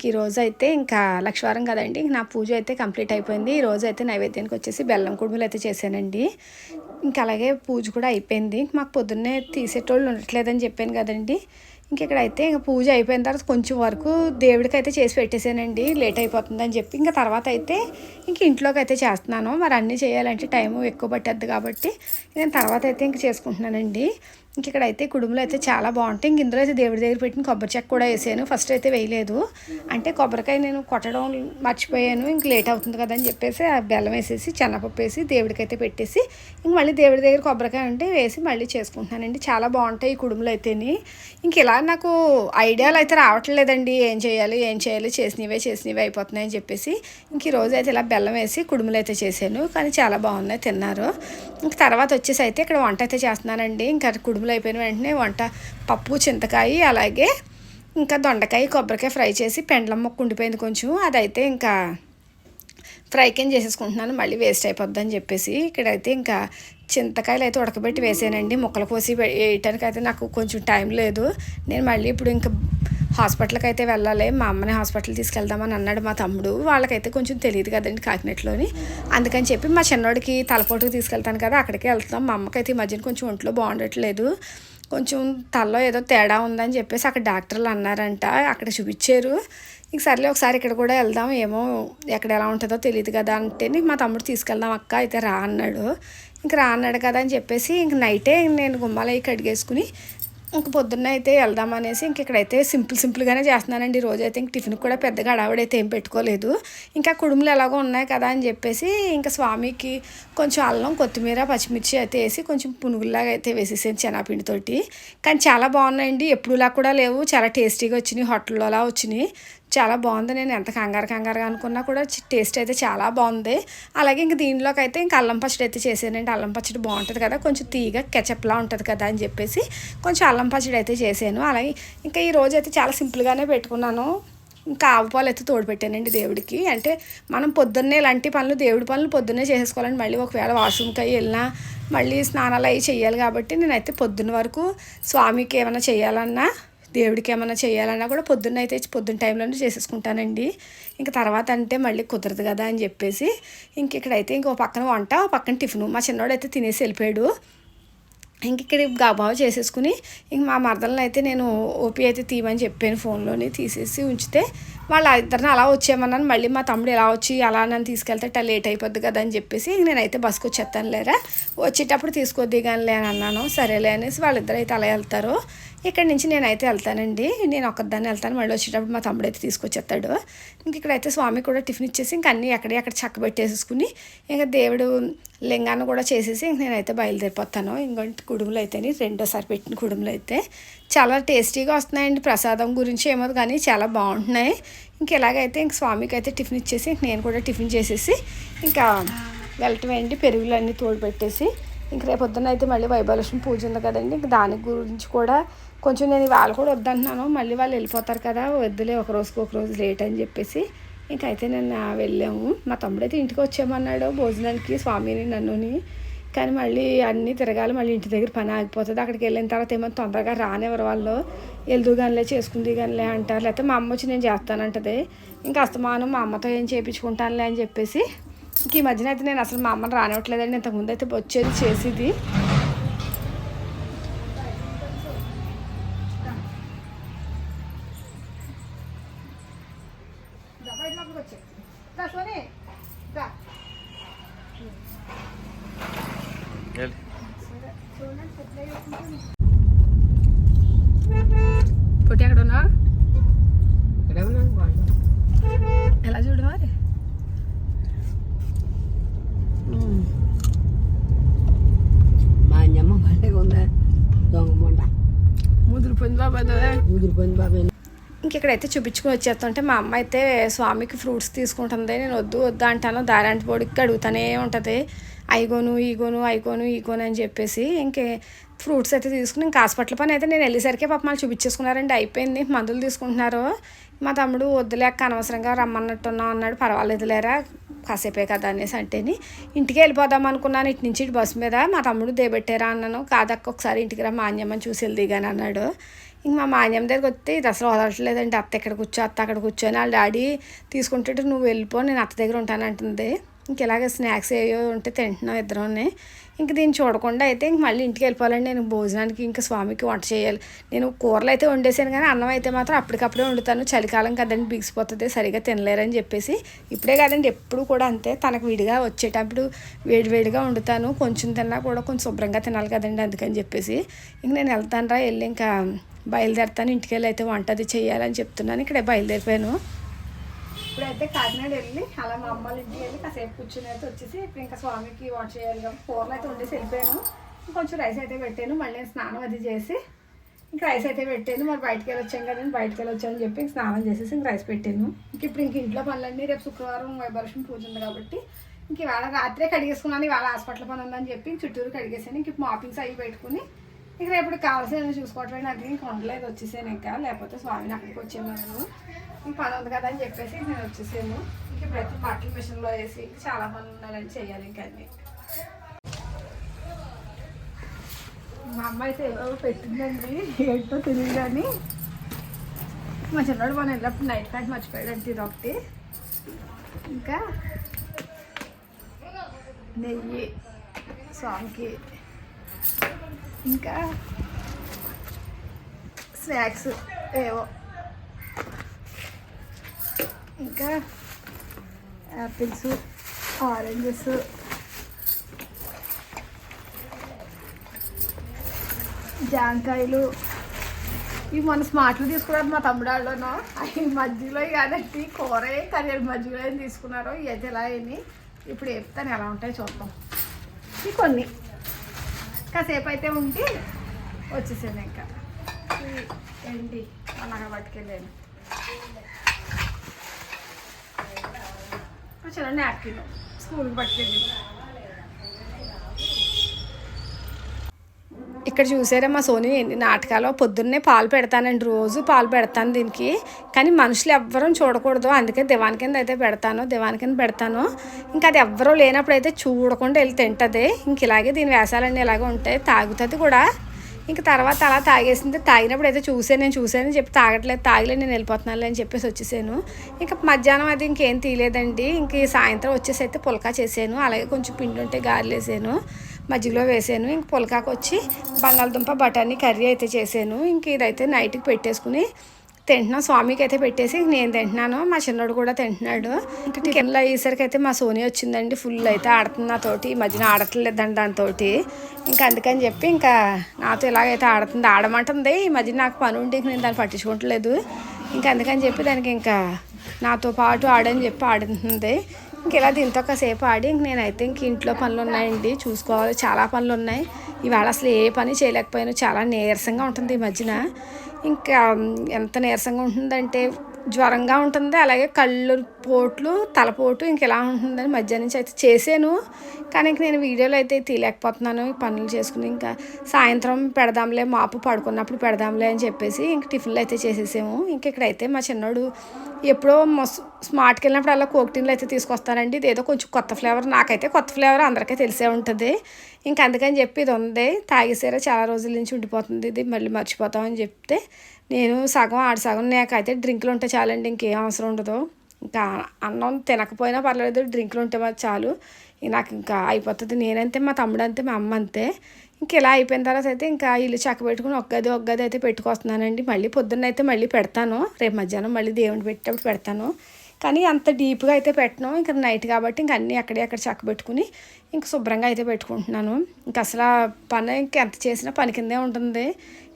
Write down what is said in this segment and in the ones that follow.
ఇంక ఈ రోజు అయితే ఇంకా లక్షవారం కదండి. నా పూజ అయితే కంప్లీట్ అయిపోయింది. ఈ రోజు అయితే నైవేద్యానికి వచ్చేసి బెల్లం కుడుములు అయితే చేశానండి. ఇంకా అలాగే పూజ కూడా అయిపోయింది. మాకు పొద్దున్నే తీసేటోళ్ళు ఉండట్లేదని చెప్పాను కదండి. ఇంకెక్కడైతే ఇంకా పూజ అయిపోయిన తర్వాత కొంచెం వరకు దేవుడికి అయితే చేసి పెట్టేశానండి. లేట్ అయిపోతుందని చెప్పి ఇంకా తర్వాత అయితే ఇంక ఇంట్లోకి అయితే చేస్తున్నాను. మరి అన్నీ చేయాలంటే టైం ఎక్కువ పట్టేద్దు కాబట్టి నేను తర్వాత అయితే ఇంక చేసుకుంటున్నానండి. ఇంక అయితే కుడుములు అయితే చాలా బాగుంటాయి. ఇంక ఇందులో అయితే దేవుడి దగ్గర పెట్టిన కొబ్బరి చెక్క కూడా వేసాను. ఫస్ట్ అయితే వేయలేదు. అంటే కొబ్బరికాయ నేను కొట్టడం మర్చిపోయాను. ఇంక లేట్ అవుతుంది కదా అని చెప్పేసి ఆ బెల్లం వేసేసి చెన్నపప్పు వేసి దేవుడికి అయితే పెట్టేసి ఇంక మళ్ళీ దేవుడి దగ్గర కొబ్బరికాయ ఉంటే వేసి మళ్ళీ చేసుకుంటున్నానండి. చాలా బాగుంటాయి ఈ కుడుములు అయితేని. ఇంక ఇలా నాకు ఐడియాలు అయితే రావట్లేదండి. ఏం చేయాలి ఏం చేయాలి చేసినవే చేసినవే అయిపోతున్నాయి అని చెప్పేసి. ఇంక ఈ రోజు అయితే ఇలా బెల్లం వేసి కుడుములు అయితే చేశాను. కానీ చాలా బాగున్నాయి తిన్నారు. ఇంక తర్వాత వచ్చేసి అయితే ఇక్కడ వంట అయితే చేస్తున్నానండి. ఇంకా కుడుములు అయిపోయిన వెంటనే వంట పప్పు చింతకాయ అలాగే ఇంకా దొండకాయ కొబ్బరికాయ ఫ్రై చేసి పెండ్లం మొక్క ఉండిపోయింది కొంచెం. అదైతే ఇంకా ఫ్రై కింద చేసేసుకుంటున్నాను. మళ్ళీ వేస్ట్ అయిపోద్ది అని చెప్పేసి ఇక్కడైతే ఇంకా చింతకాయలు అయితే ఉడకబెట్టి వేసానండి. ముక్కలు కోసి వేయటానికి అయితే నాకు కొంచెం టైం లేదు. నేను మళ్ళీ ఇప్పుడు ఇంకా హాస్పిటల్కి అయితే వెళ్ళాలి. మా అమ్మని హాస్పిటల్ తీసుకెళ్దామని అన్నాడు మా తమ్ముడు. వాళ్ళకైతే కొంచెం తెలియదు కదండి కాకినట్లోని అందుకని చెప్పి మా చిన్నోడికి తలపోటుకు తీసుకెళ్తాను కదా అక్కడికి వెళ్తాం మా అమ్మకైతే ఈ మధ్యన కొంచెం ఒంట్లో బాగుండట్లేదు. కొంచెం తలలో ఏదో తేడా ఉందని చెప్పేసి అక్కడ డాక్టర్లు అన్నారంట. అక్కడ చూపించారు. ఇంక సర్లే ఒకసారి ఇక్కడ కూడా వెళ్దాం. ఏమో ఎక్కడ ఎలా ఉంటుందో తెలియదు కదా అంటే మా తమ్ముడు తీసుకెళ్దాం అక్క అయితే రా అన్నాడు. ఇంక రా అన్నాడు కదా అని చెప్పేసి ఇంక నైటే నేను గుమ్మాలు అవి కడిగేసుకుని ఇంక పొద్దున్న అయితే వెళ్దాం అనేసి ఇంక ఇక్కడైతే సింపుల్ సింపుల్గానే చేస్తున్నానండి. రోజు అయితే ఇంక టిఫిన్ కూడా పెద్దగా అడవాడైతే ఏం పెట్టుకోలేదు. ఇంకా కుడుములు ఎలాగో ఉన్నాయి కదా అని చెప్పేసి ఇంకా స్వామికి కొంచెం అల్లం కొత్తిమీర పచ్చిమిర్చి అయితే వేసి కొంచెం పునుగుల్లాగా అయితే వేసేసాను చెనాపిండితోటి కానీ చాలా బాగున్నాయండి. ఎప్పుడులా కూడా లేవు. చాలా టేస్టీగా వచ్చినాయి. హోటల్లో అలా వచ్చినాయి. చాలా బాగుంది. నేను ఎంత కంగారు కంగారుగా అనుకున్నా కూడా టేస్ట్ అయితే చాలా బాగుంది. అలాగే ఇంక దీనిలోకి అయితే ఇంక అల్లం పచ్చడి అయితే చేసానండి అల్లం పచ్చడి బాగుంటుంది కదా కొంచెం తీగ కెచప్లా ఉంటుంది కదా అని చెప్పేసి కొంచెం అల్లం పచ్చడి అయితే చేశాను. అలాగే ఇంకా ఈ రోజు అయితే చాలా సింపుల్గానే పెట్టుకున్నాను. ఇంకా ఆవు పాలు అయితే తోడుపెట్టానండి దేవుడికి. అంటే మనం పొద్దున్నే ఇలాంటి పనులు దేవుడి పనులు పొద్దున్నే చేసేసుకోవాలండి మళ్ళీ ఒకవేళ వాష్రూమ్కి అయ్యి వెళ్ళినా మళ్ళీ స్నానాలు అవి చేయాలి కాబట్టి నేనైతే పొద్దున్న వరకు స్వామికి ఏమైనా చేయాలన్నా దేవుడికి ఏమైనా చేయాలన్నా కూడా పొద్దున్న అయితే పొద్దున్న టైంలోనే చేసేసుకుంటానండి. ఇంకా తర్వాత అంటే మళ్ళీ కుదరదు కదా అని చెప్పేసి ఇంక ఇక్కడైతే ఇంకో పక్కన వంట పక్కన టిఫిన్. మా చిన్నోడు అయితే తినేసి వెళ్ళిపోయాడు. ఇంక ఇక్కడ గబావ చేసేసుకుని ఇంక మా మరదలను అయితే నేను ఓపీ అయితే తీయమని చెప్పాను ఫోన్లోని తీసేసి ఉంచితే వాళ్ళ ఇద్దరిని అలా వచ్చేయమన్నాను. మళ్ళీ మా తమ్ముడు ఎలా వచ్చి అలా నన్ను తీసుకెళ్తే అట్లా లేట్ అయిపోద్ది కదా అని చెప్పేసి నేనైతే బస్కి వచ్చేస్తాను లేరా? వచ్చేటప్పుడు తీసుకొద్ది కానీ అని అన్నాను. సరేలే అనేసి వాళ్ళిద్దరు అయితే అలా వెళ్తారు. ఇక్కడ నుంచి నేనైతే వెళ్తానండి. నేను ఒక్కదాన్ని వెళ్తాను. మళ్ళీ వచ్చేటప్పుడు మా తమ్ముడు అయితే తీసుకొచ్చేస్తాడు. ఇంక ఇక్కడైతే స్వామి కూడా టిఫిన్ ఇచ్చేసి ఇంక అన్నీ ఎక్కడే అక్కడ చక్క పెట్టేసేసుకుని ఇంకా దేవుడు లెంగాను కూడా చేసేసి ఇంక నేనైతే బయలుదేరిపోతాను. ఇంకొంటి కుడుములు అయితేనే రెండోసారి పెట్టిన కుడుములు అయితే చాలా టేస్టీగా వస్తున్నాయండి. ప్రసాదం గురించి ఏమో కానీ చాలా బాగుంటున్నాయి. ఇంక ఎలాగైతే ఇంక స్వామికి అయితే టిఫిన్ ఇచ్చేసి ఇంక నేను కూడా టిఫిన్ చేసేసి ఇంకా వెళ్ళటం ఏంటి? పెరుగులు అన్నీ తోడు పెట్టేసి ఇంక రేపు పొద్దున్న అయితే మళ్ళీ వైభవలక్ష్మి పూజ ఉంది కదండి. ఇంక దాని గురించి కూడా కొంచెం నేను వాళ్ళు కూడా వద్దంటున్నాను. మళ్ళీ వాళ్ళు వెళ్ళిపోతారు కదా వద్దులే ఒక రోజుకి ఒక రోజు లేట్ అని చెప్పేసి ఇంకైతే నన్ను వెళ్ళాము. మా తమ్ముడైతే ఇంటికి వచ్చామన్నాడు భోజనానికి స్వామిని నన్నుని. కానీ మళ్ళీ అన్నీ తిరగాలి. మళ్ళీ ఇంటి దగ్గర పని ఆగిపోతుంది. అక్కడికి వెళ్ళిన తర్వాత ఏమో తొందరగా రానివ్వరు వాళ్ళు. ఎల్దు కానిలే చేసుకుంది కానీలే అంటారు. లేకపోతే మా అమ్మ వచ్చి నేను చేస్తానంటది. ఇంకా అస్తమానం మా అమ్మతో ఏం చేయించుకుంటానులే అని చెప్పేసి ఇంక ఈ మధ్యన అయితే నేను అసలు మా అమ్మని రానివ్వట్లేదండి. ఇంతకుముందు అయితే వచ్చేది చేసేది. పొట్టి ఎక్కడ ఉన్నా ఎలా చూడు మరి మా అమ్మమ్మ భలే ఉందా దొంగ మొండ ముదిరిపోయింది బాబాయ్ ఊదిరిపోయింది బాబాయ్ ఇంక ఇక్కడైతే చూపించుకుని వచ్చేస్తుంటే మా అమ్మ అయితే స్వామికి ఫ్రూట్స్ తీసుకుంటుంది నేను వద్దు వద్దు అంటాను. దారాంటి పొడికి అడుగుతానే ఉంటుంది. అయిగోను ఈగోను అయిగోను ఈగోను అని చెప్పేసి ఇంకే ఫ్రూట్స్ అయితే తీసుకుని ఇంకా హాస్పిటల్ పని అయితే నేను వెళ్ళేసరికి పాప మళ్ళీ చూపించేసుకున్నారండి. అయిపోయింది. మందులు తీసుకుంటున్నారు. మా తమ్ముడు వద్దులేక అనవసరంగా రమ్మన్నట్టున్నాం అన్నాడు. పర్వాలేదు లేరా కాసేపే కదా అనేసి అంటేని ఇంటికి వెళ్ళిపోదాం అనుకున్నాను. ఇటు నుంచి ఇటు బస్సు మీద మా తమ్ముడు దేబెట్టారా అన్నాను. కాదక్క ఒకసారి ఇంటికి రా మాన్యమ్మని చూసి వెళ్దిగాని అన్నాడు. ఇంక మా మాన్యం దగ్గరికి వస్తే ఇది అసలు వదలట్లేదండి అత్త ఇక్కడ కూర్చో అత్త అక్కడ కూర్చొని వాళ్ళ డాడీ తీసుకుంటే నువ్వు వెళ్ళిపో నేను అత్త దగ్గర ఉంటానంటుంది ఇంక ఇలాగ స్నాక్స్ ఏవో ఉంటే తింటున్నాం ఇద్దరుని ఇంక దీన్ని చూడకుండా అయితే ఇంక మళ్ళీ ఇంటికి వెళ్ళిపోవాలండి. నేను భోజనానికి ఇంకా స్వామికి వంట చేయాలి. నేను కూరలు అయితే వండేసాను కానీ అన్నం అయితే మాత్రం అప్పటికప్పుడే వండుతాను. చలికాలం కదండి బిగిసిపోతుంది సరిగా తినలేరని చెప్పేసి. ఇప్పుడే కాదండి ఎప్పుడు కూడా అంతే. తనకు విడిగా వచ్చేటప్పుడు వేడివేడిగా వండుతాను. కొంచెం తిన్నా కూడా కొంచెం శుభ్రంగా తినాలి కదండి అందుకని చెప్పేసి. ఇంక నేను వెళ్తాను రా వెళ్ళి ఇంకా బయలుదేరుతాను ఇంటికి వెళ్ళి అయితే వంట అది చేయాలని చెప్తున్నాను. ఇక్కడే బయలుదేరిపోయాను. ఇప్పుడైతే కాకినాడ వెళ్ళి అలా మా అమ్మ ఇంటికి వెళ్ళి కాసేపు కూర్చుని అయితే వచ్చేసి ఇప్పుడు ఇంకా స్వామికి వాట్ చేయాలి కాబట్టి కూరలు అయితే ఉండేసి వెళ్ళిపోయాను. కొంచెం రైస్ అయితే పెట్టాను. మళ్ళీ నేను స్నానం అది చేసి ఇంక రైస్ అయితే పెట్టాను. మరి బయటికి వెళ్ళి వచ్చాం కదా నేను బయటికి వెళ్ళి వచ్చాను చెప్పి ఇంక స్నానం చేసేసి ఇంక రైస్ పెట్టాను. ఇంక ఇప్పుడు ఇంక ఇంట్లో పనులన్నీ రేపు శుక్రవారం వైభర్షం పూజ ఉంది కాబట్టి ఇంక ఇవాళ రాత్రే కడిగేసుకున్నాను. ఇవాళ హాస్పిటల్ పని ఉందని చెప్పి చుట్టూరు కడిగేసాను. ఇంక మాపింగ్స్ అవి పెట్టుకుని ఇక రేపు కావాల్సిన చూసుకోవటమే నాకు ఇంక ఉండలేదు వచ్చేసాను ఇంకా. లేకపోతే స్వామిని అక్కడికి వచ్చేమన్నాను ఇంక పని ఉంది కదా అని చెప్పేసి నేను వచ్చేసాను. ఇంక ప్రతి బట్టల మిషన్లో వేసి చాలా పనులు ఉన్నాయని చేయాలి ఇంకా అన్ని. మా అమ్మ అయితే ఏవో పెట్టిందండి. ఏంటో తెలియదు కానీ మా చిన్నవాడు మనం వెళ్ళినప్పుడు నైట్ ప్యాంట్ మర్చిపోయాడంటే ఇది ఒకటి. ఇంకా నెయ్యి స్వామికి ఇంకా స్నాక్స్ ఏవో. ఇంకా యాపిల్స్ ఆరెంజెస్. జాంకాయలు. ఇవి మన స్మార్ట్లు తీసుకున్నారు మా తమ్ముడు అవి మధ్యలో కాదండి కూర కర్రీ మజ్జిగలో ఏం తీసుకున్నారో ఇవి అయితే ఎలా అయింది ఇప్పుడు చెప్తాను ఎలా ఉంటాయో చూద్దాం. ఇవి కొన్ని. కాసేపు అయితే ఉండి వచ్చేసాను ఇంకా. ఏంటి? అలాగా పట్టుకెళ్ళాను. చిన్న నాప్కిన్ స్కూల్కి పట్టుకెళ్ళి ఇక్కడ చూసారా మా సోని ఎన్ని నాటకాలు? పొద్దున్నే పాలు పెడతానండి రోజు పాలు పెడతాను దీనికి. కానీ మనుషులు ఎవ్వరూ చూడకూడదు. అందుకే దివాన్ కింద అయితే పెడతాను దివాన్ కింద పెడతాను. ఇంకా అది ఎవ్వరూ లేనప్పుడు అయితే చూడకుండా వెళ్ళి తింటుంది. ఇంక ఇలాగే దీని వేసాలన్నీ ఇలాగే ఉంటాయి. తాగుతుంది కూడా. ఇంక తర్వాత అలా తాగేసింది. తాగినప్పుడు అయితే చూసాను నేను చూసానని చెప్పి తాగట్లేదు. తాగలేదు నేను వెళ్ళిపోతున్నాను అని చెప్పేసి వచ్చేసాను. ఇంకా మధ్యాహ్నం అది ఇంకేం తీయలేదండి. ఇంక సాయంత్రం వచ్చేసి అయితే పుల్కా చేసాను. అలాగే కొంచెం పిండి ఉంటే గారెలు వేసాను మజ్జిగలో వేసాను. ఇంక పులకాకు వచ్చి బంగాళదుంప బఠానీ కర్రీ అయితే చేసాను. ఇంక ఇదైతే నైట్కి పెట్టేసుకుని తింటున్నాం. స్వామికి అయితే పెట్టేసి నేను తింటున్నాను. మా చిన్నోడు కూడా తింటున్నాడు. ఇంకా టికెన్లో అయ్యేసరికి అయితే మా సోని వచ్చిందండి. ఫుల్ అయితే ఆడుతుంది నాతోటి ఈ మధ్యన ఆడట్లేదండి దాంతో ఇంకా అందుకని చెప్పి ఇంకా నాతో ఇలాగైతే ఆడుతుంది. ఆడమంటుంది. ఈ మధ్య నాకు పని ఉండి నేను దాన్ని పట్టించుకోవట్లేదు ఇంకా అందుకని చెప్పి దానికి ఇంకా నాతో పాటు ఆడని చెప్పి ఆడుతుంది. ఇంక ఇలా దీంతో కాసేపు ఆడి ఇంక నేనైతే ఇంక ఇంట్లో పనులు ఉన్నాయండి. చూసుకోవాలి. చాలా పనులు ఉన్నాయి. ఇవాళ అసలు ఏ పని చేయలేకపోయాను. చాలా నీరసంగా ఉంటుంది ఈ మధ్యన. ఇంకా ఎంత నీరసంగా ఉంటుందంటే జ్వరంగా ఉంటుంది. అలాగే కళ్ళు పోట్లు తలపోటు ఇంక ఇలా ఉంటుందని మధ్యాహ్నం నుంచి అయితే చేసాను కానీ ఇంక నేను వీడియోలో అయితే తీయలేకపోతున్నాను. పనులు చేసుకుని ఇంకా సాయంత్రం పెడదాంలే మాపు పడుకున్నప్పుడు పెడదాంలే అని చెప్పేసి ఇంక టిఫిన్లు అయితే చేసేసాము. ఇంక ఇక్కడైతే మా చిన్నోడు ఎప్పుడో మస్ స్మార్ట్కి వెళ్ళినప్పుడు అలా కోక్టీన్లు అయితే తీసుకొస్తానండి. ఇది ఏదో కొంచెం కొత్త ఫ్లేవర్. నాకైతే కొత్త ఫ్లేవర్ అందరికీ తెలిసే ఉంటుంది. ఇంకా అందుకని చెప్పి ఇది ఉంది. తాగేసారా చాలా రోజుల నుంచి ఉండిపోతుంది. ఇది మళ్ళీ మర్చిపోతామని చెప్తే నేను సగం ఆడు సగం నాకైతే డ్రింకులు ఉంటే చాలండి. ఇంకేం అవసరం ఉండదు. ఇంకా అన్నం తినకపోయినా పర్లేదు డ్రింకులు ఉంటే మాకు చాలు. నాకు ఇంకా అయిపోతుంది. నేనంతే మా తమ్ముడు అంతే మా అమ్మ అంతే. ఇంక ఇలా అయిపోయిన తర్వాత అయితే ఇంకా ఇల్లు చక్క పెట్టుకుని ఒక్కది ఒక్కది అయితే పెట్టుకొస్తున్నానండి. మళ్ళీ పొద్దున్న అయితే మళ్ళీ పెడతాను. రేపు మధ్యాహ్నం మళ్ళీ దేవుని పెట్టేటప్పుడు పెడతాను. కానీ అంత డీప్గా అయితే పెట్టను. ఇంకా నైట్ కాబట్టి ఇంక అన్నీ అక్కడే అక్కడ చక్క పెట్టుకుని ఇంక శుభ్రంగా అయితే పెట్టుకుంటున్నాను. ఇంకా అసలు ఆ పని ఇంక ఎంత చేసినా పని కిందే ఉంటుంది.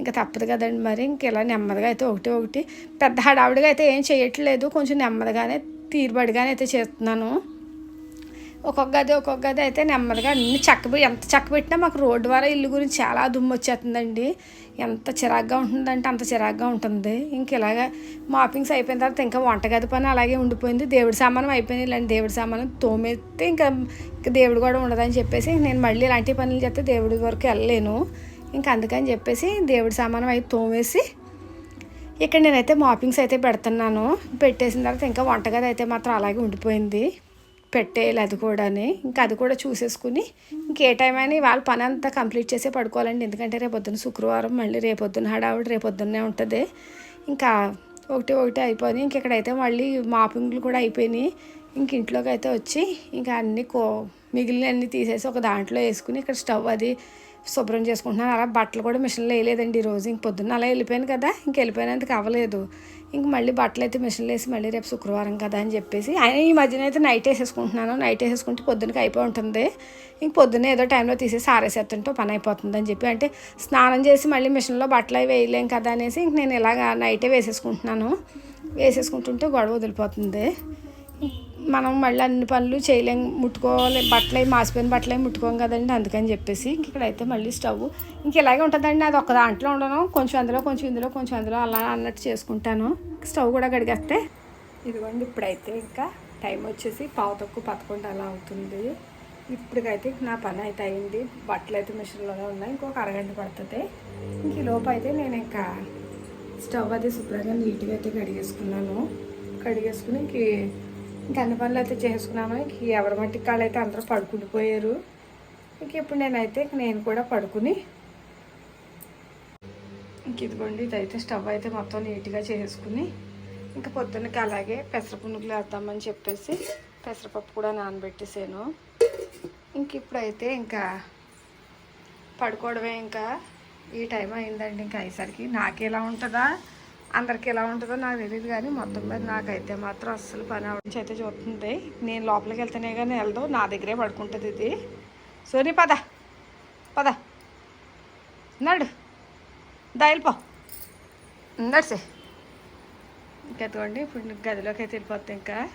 ఇంకా తప్పదు కదండి మరి. ఇంక ఇలా నెమ్మదిగా అయితే ఒకటి ఒకటి పెద్ద హడావిడిగా అయితే ఏం చేయట్లేదు. కొంచెం నెమ్మదిగానే తీరుబడిగానే అయితే చేస్తున్నాను. ఒక్కొక్క గది ఒక్కొక్క గది అయితే నెమ్మదిగా అన్ని చక్క ఎంత చెక్క పెట్టినా మాకు రోడ్డు ద్వారా ఇల్లు గురించి చాలా దుమ్ము వచ్చేస్తుందండి. ఎంత చిరాగ్గా ఉంటుందంటే అంత చిరాగ్గా ఉంటుంది. ఇంక ఇలాగ మాపింగ్స్ అయిపోయిన తర్వాత ఇంకా వంటగది పని అలాగే ఉండిపోయింది. దేవుడి సామానం అయిపోయింది ఇలాంటి దేవుడి సామానం తోమెత్తే ఇంకా ఇంకా దేవుడు కూడా ఉండదని చెప్పేసి నేను మళ్ళీ ఇలాంటి పనులు చేస్తే దేవుడి వరకు వెళ్ళలేను. ఇంకా అందుకని చెప్పేసి దేవుడి సామానం అయితే తోమేసి ఇక్కడ నేనైతే మాపింగ్స్ అయితే పెడుతున్నాను. పెట్టేసిన తర్వాత ఇంకా వంటగది అయితే మాత్రం అలాగే ఉండిపోయింది. పెట్టేయాలి అది కూడాని. ఇంకా అది కూడా చూసేసుకుని ఇంకే టైం అయినా ఇవాళ పని అంతా కంప్లీట్ చేసే పడుకోవాలండి. ఎందుకంటే రేపొద్దున శుక్రవారం మళ్ళీ రేపొద్దున హడావుడు రేపొద్దున్నే ఉంటుంది. ఇంకా ఒకటి ఒకటి అయిపోయి ఇంక ఇక్కడైతే మళ్ళీ మాపింగ్లు కూడా అయిపోయినాయి. ఇంక ఇంట్లోకి అయితే వచ్చి ఇంకా అన్ని కో మిగిలిన అన్ని తీసేసి ఒక దాంట్లో వేసుకుని ఇక్కడ స్టవ్ అది శుభ్రం చేసుకుంటున్నాను. అలా బట్టలు కూడా మిషన్లో వేయలేదండి ఈరోజు. ఇంక పొద్దున్న అలా వెళ్ళిపోయాను కదా. ఇంక వెళ్ళిపోయినందుకు అవ్వలేదు. ఇంక మళ్ళీ బట్టలు అయితే మిషన్లు వేసి మళ్ళీ రేపు శుక్రవారం కదా అని చెప్పేసి ఆయన ఈ మధ్యన అయితే నైట్ వేసేసుకుంటున్నాను. నైట్ వేసేసుకుంటే పొద్దునకి అయిపోయి ఉంటుంది. ఇంక పొద్దున్న ఏదో టైంలో తీసేసి ఆరేసేస్తుంటే పని అయిపోతుంది అని చెప్పి అంటే స్నానం చేసి మళ్ళీ మిషన్లో బట్టలు అవి వేయలేం కదా అనేసి ఇంక నేను ఇలాగ నైటే వేసేసుకుంటున్నాను. వేసేసుకుంటుంటే గొడవ వదిలిపోతుంది. మనం మళ్ళీ అన్ని పనులు చేయలేం ముట్టుకోవాలి. బట్టలు మాసిపోయిన బట్టలు అవి ముట్టుకోం కదండి అందుకని చెప్పేసి ఇక్కడైతే మళ్ళీ స్టవ్. ఇంక ఇలాగే ఉంటుందండి అది ఒక దాంట్లో ఉండను. కొంచెం అందులో కొంచెం ఇందులో కొంచెం అందులో అలా అన్నట్టు చేసుకుంటాను. స్టవ్ కూడా గడిగేస్తే ఇదిగోండి ఇప్పుడైతే ఇంకా టైం వచ్చేసి పావు తక్కువ పదకొండు అలా అవుతుంది. ఇప్పటికైతే నా పని అయితే అయింది. బట్టలు అయితే మిషన్లోనే ఉన్నాయి. ఇంకొక అరగంట పడుతుంది. ఇంక లోపు అయితే నేను ఇంకా స్టవ్ అది శుభ్రంగా నీట్గా అయితే కడిగేసుకున్నాను. కడిగేసుకుని ఇంక గన్న పనులు అయితే చేసుకున్నాను. ఇంక ఎవరి మట్టి కాళ్ళు అయితే అందరూ పడుకుండిపోయారు ఇంక ఇప్పుడు నేనైతే నేను కూడా పడుకుని ఇంక ఇదిగోండి ఇదైతే స్టవ్ అయితే మొత్తం నీట్గా చేసుకుని ఇంకా పొద్దున్నకి అలాగే పెసర పునుగులు వేద్దామని చెప్పేసి పెసరపప్పు కూడా నానబెట్టేసాను. ఇంక ఇప్పుడైతే ఇంకా పడుకోవడమే ఇంకా ఈ టైం అయిందండి. ఇంకా అయ్యేసరికి నాకు ఎలా ఉంటుందా? అందరికి ఎలా ఉంటుందో నాకు తెలియదు కానీ మొత్తం మీద నాకైతే మాత్రం అస్సలు పని అవడం అయితే చూస్తుంది. నేను లోపలికి వెళ్తేనే కానీ వెళ్దాం నా దగ్గరే పడుకుంటుంది ఇది. సోనీ పద. పద. నడు. దాయిల్పో నడిసే. ఇంకెత్తుకోండి ఇప్పుడు గదిలోకి అయితే వెళ్ళిపోతుంది ఇంకా.